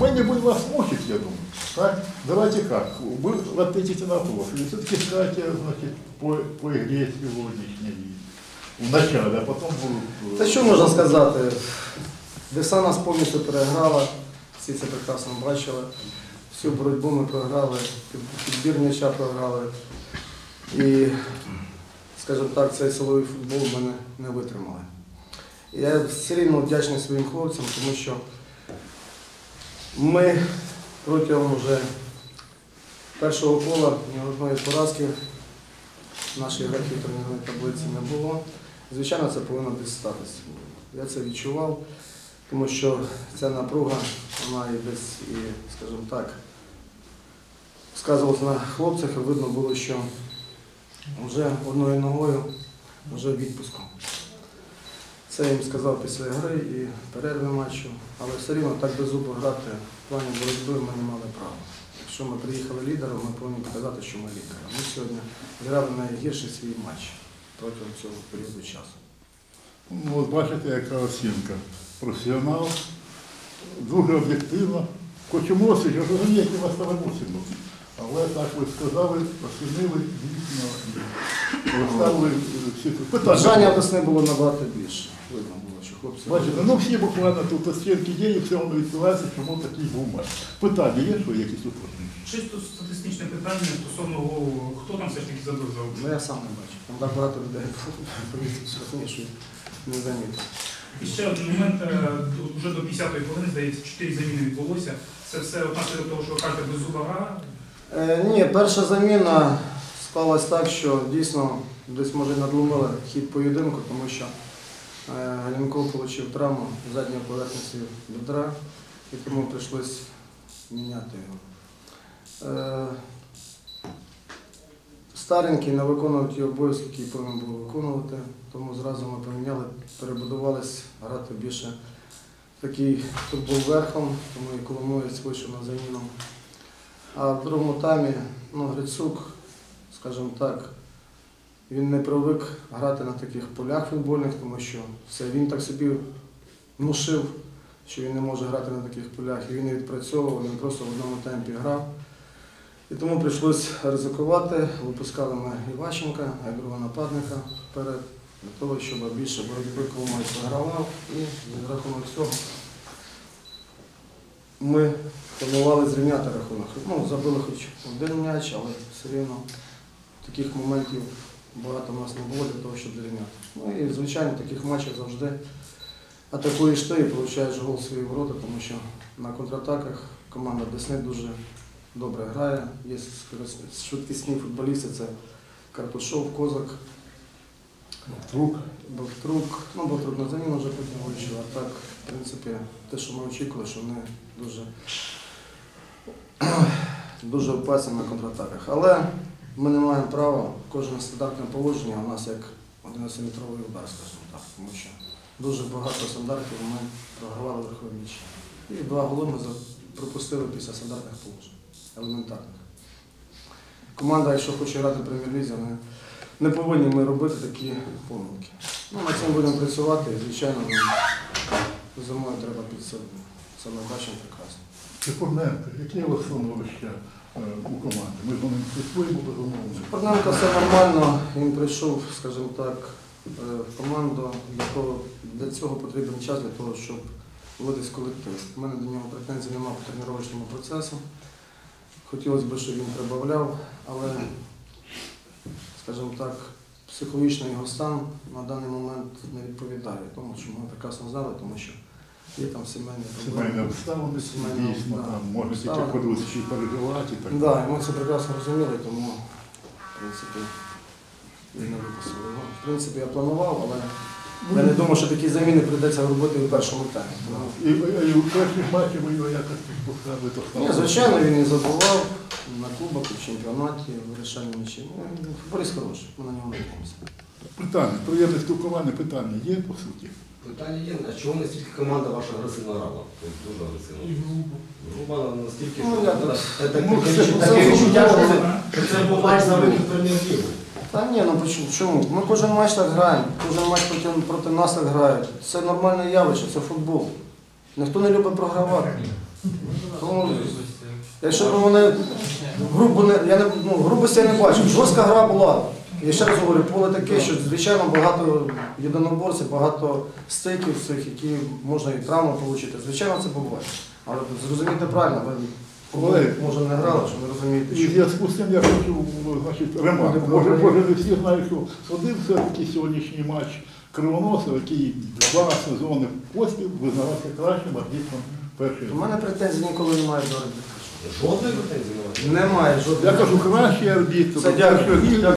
будем вас мучить, я думаю. Так? Давайте как? Вы ответите на вопрос. Или все-таки скажете, значит, по, по игре сегодняшней. Вначале, а потом будут... Та що можна сказати? Деса нас повністю переграла, всі це прекрасно бачили. Всю боротьбу ми програли, під- підбір м'яча програли. І, скажімо так, цей силовий футбол ми не, не витримали. Я все рівно вдячний своїм хлопцям, тому що ми протягом вже першого кола ні одної поразки в нашій графі турнірної таблиці не було. Звичайно, це повинно десь статися. Я це відчував, тому що ця напруга, вона і десь, і, скажімо так, сказувалася на хлопцях, і видно було, що вже одною ногою, вже відпуском. Це їм сказав після гри і перерви матчу, але все рівно так без зубу грати в плані боротьби ми не мали права. Якщо ми приїхали лідером, ми повинні показати, що ми лідери. Ми сьогодні зіграли найгірший свій матч протягом цього періоду часу. Ну, от бачите, яка оцінка. Професіонал, дуже об'єктивно. Хоч емоції, я вас там були. Але так ви сказали, оцінили дійсно і розставили е, всі тут Бажання питання. весни було набагато більше. Видно було, що хлопці. Бачите, ну всі буквально тут оцінки є, і в цьому відбувається, чому такий був матч. Питання є, що якісь уточнення? Чисто статистичне питання стосовно голу. Хто там все ж таки забив за Ну я сам не бачив. Там так багато людей було, що не замітив. І ще один момент, е, вже до 50-ї хвилини, здається, 4 заміни відбулося. Це все внаслідок того, що ви кажете, без зуба гра. Е, ні, перша заміна склалась так, що дійсно десь може надломили хід поєдинку, тому що е, Галінков отримав травму задньої поверхності бедра, і тому прийшлось міняти його. Е, старенький не виконував ті обов'язки, які повинен був виконувати, тому зразу ми поміняли, перебудувались грати більше такий футбол верхом, тому і Коломоєць вийшов на заміну. А в другому таймі ну, Грицюк, скажімо так, він не привик грати на таких полях футбольних, тому що все, він так собі внушив, що він не може грати на таких полях. І він не відпрацьовував, він просто в одному темпі грав. І тому прийшлось ризикувати. Випускали ми Іващенка, другого нападника вперед, для того, щоб більше боротьби Коломойць вигравав. І за рахунок цього ми планували зрівняти рахунок. Ну, забили хоч один м'яч, але все рівно таких моментів багато в нас не було для того, щоб зрівняти. Ну і звичайно, в таких матчах завжди атакуєш ти і получаєш гол свої ворота, тому що на контратаках команда Десни дуже добре грає. Є швидкісні футболісти, це Карпушов, Козак, Друг. Бовтрук. Ну, Бовтрук на заміну вже потім вийшов, а так, в принципі, те, що ми очікували, що вони дуже, дуже опасні на контратаках. Але ми не маємо права, кожне стандартне положення у нас як 11-метровий удар, скажімо так, тому що дуже багато стандартів ми програвали верхові м'ячі. І два голи ми пропустили після стандартних положень, елементарних. Команда, якщо хоче грати в прем'єр-лізі, не, повинні ми робити такі помилки. Ну, над цим будемо працювати, звичайно, зимою треба підсилити. Це ми бачимо прекрасно. Чепурненко, яке у вас становище е, у команди? Ми з ним слідкуємо, безумовно. Парненко все нормально, він прийшов, скажімо так, е, в команду. Для, того, для цього потрібен час для того, щоб виводись колектив. У мене до нього претензій немає по тренувальному процесу. Хотілося б, щоб він прибавляв, але, скажімо так, психологічний його стан на даний момент не відповідає тому, що ми прекрасно знали, тому що є там сімейні Сімейні обставини, Сімейні, дійсно, да, там можна тільки ходити чи переживати. Так. Да, і ми це прекрасно розуміли, тому, в принципі, і не випустили його. В принципі, я планував, але я не думав, що такі заміни прийдеться робити у першому таймі. І, і, і у перших матчах ви його якось підпускали, Ні, звичайно, він і забував на кубок, в чемпіонаті, в вирішальні м'ячі. Ну, Футболіст хороший, ми на нього надіємося. Питання, приємне спілкування, питання є по суті? Питання є, а чому настільки команда ваша агресивно грала? Тобто дуже агресивно. Грубо настільки, Ну, що я це- так- це таке ну, це- це таке відчуття, що це- що це був матч за вихід прем'єр-лігу. Та ні, ну почу- чому? Ми кожен матч так граємо, кожен матч проти, проти нас так грають. Це нормальне явище, це футбол. Ніхто не любить програвати. Тому, якщо б вони грубо не, я не, ну, грубості я не бачу. Жорстка гра була. Я ще раз говорю, поле таке, що звичайно багато єдиноборців, багато стиків цих, які можна і травму отримати. Звичайно, це буває. Але зрозумійте правильно, ви Колеги. може не грали, що ви розумієте, І в що зв'язку з цим я хочу значить, ремарку. Може, може, не всі знають, що судив все-таки сьогоднішній матч Кривоносов, який два сезони поспіль визнавався кращим арбітром. У мене претензій ніколи немає до арбітру. Жодної претензії немає. Немає Я кажу, кращий арбітр. Це дякую.